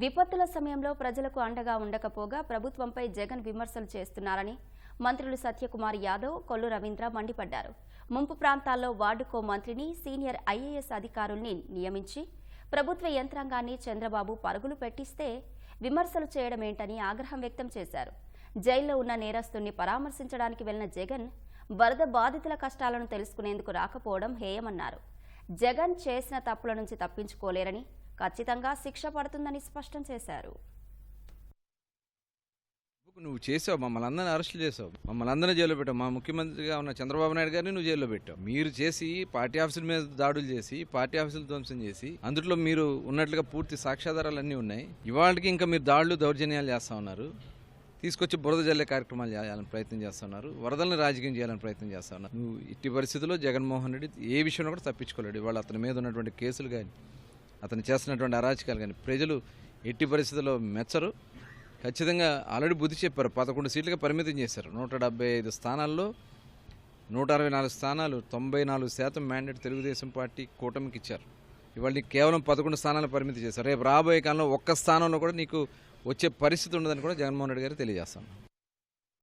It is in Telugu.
విపత్తుల సమయంలో ప్రజలకు అండగా ఉండకపోగా ప్రభుత్వంపై జగన్ విమర్శలు చేస్తున్నారని మంత్రులు సత్యకుమార్ యాదవ్ కొల్లు రవీంద్ర మండిపడ్డారు. ముంపు ప్రాంతాల్లో వార్డుకో మంత్రిని సీనియర్ ఐఏఎస్ అధికారుల్ని నియమించి ప్రభుత్వ యంత్రాంగాన్ని చంద్రబాబు పరుగులు పెట్టిస్తే విమర్శలు చేయడమేంటని ఆగ్రహం వ్యక్తం చేశారు. జైల్లో ఉన్న నేరస్తుల్ని పరామర్శించడానికి వెళ్ళిన జగన్ వరద బాధితుల కష్టాలను తెలుసుకునేందుకు రాకపోవడం హేయమన్నారు. జగన్ చేసిన తప్పుల నుంచి తప్పించుకోలేరని ఖచ్చితంగా శిక్ష పడుతుందని స్పష్టం చేశారు. నువ్వు చేసావు మమ్మల్ని అందరిని అరెస్ట్ చేసావు. మమ్మల్ని అందరినీ జైల్లో పెట్టావు. మా ముఖ్యమంత్రిగా ఉన్న చంద్రబాబు నాయుడు గారిని నువ్వు జైల్లో పెట్టావు. మీరు చేసి పార్టీ ఆఫీసుల మీద దాడులు చేసి పార్టీ ఆఫీసులు ధ్వంసం చేసి అందులో మీరు ఉన్నట్లుగా పూర్తి సాక్ష్యాధారాలు అన్నీ ఉన్నాయి. ఇవాళకి ఇంకా మీరు దాడులు దౌర్జన్యాలు చేస్తా ఉన్నారు. తీసుకొచ్చి బురద జల్లే కార్యక్రమాలు చేయాలని ప్రయత్నం చేస్తున్నారు. వరదలను రాజకీయం చేయాలని ప్రయత్నం చేస్తున్నారు. నువ్వు ఇట్టి పరిస్థితుల్లో జగన్మోహన్ రెడ్డి ఏ విషయంలో కూడా తప్పించుకోలేడు. ఇవాళ అతని మీద ఉన్నటువంటి కేసులు కానీ అతను చేస్తున్నటువంటి అరాచకాలు కానీ ప్రజలు ఎట్టి పరిస్థితుల్లో మెచ్చరు. ఖచ్చితంగా ఆల్రెడీ బుద్ధి చెప్పారు. పదకొండు సీట్లుగా పరిమితం చేశారు. నూట డెబ్బై ఐదు స్థానాల్లో నూట అరవై నాలుగు స్థానాలు తొంభై నాలుగు శాతం మ్యాండేట్ తెలుగుదేశం పార్టీ కూటమికి ఇచ్చారు. ఇవాళ నీకు కేవలం పదకొండు స్థానాలు పరిమితి చేశారు. రేపు రాబోయే కాలంలో ఒక్క స్థానంలో కూడా నీకు వచ్చే పరిస్థితి ఉండదని కూడా జగన్మోహన్ రెడ్డి గారు తెలియజేస్తాను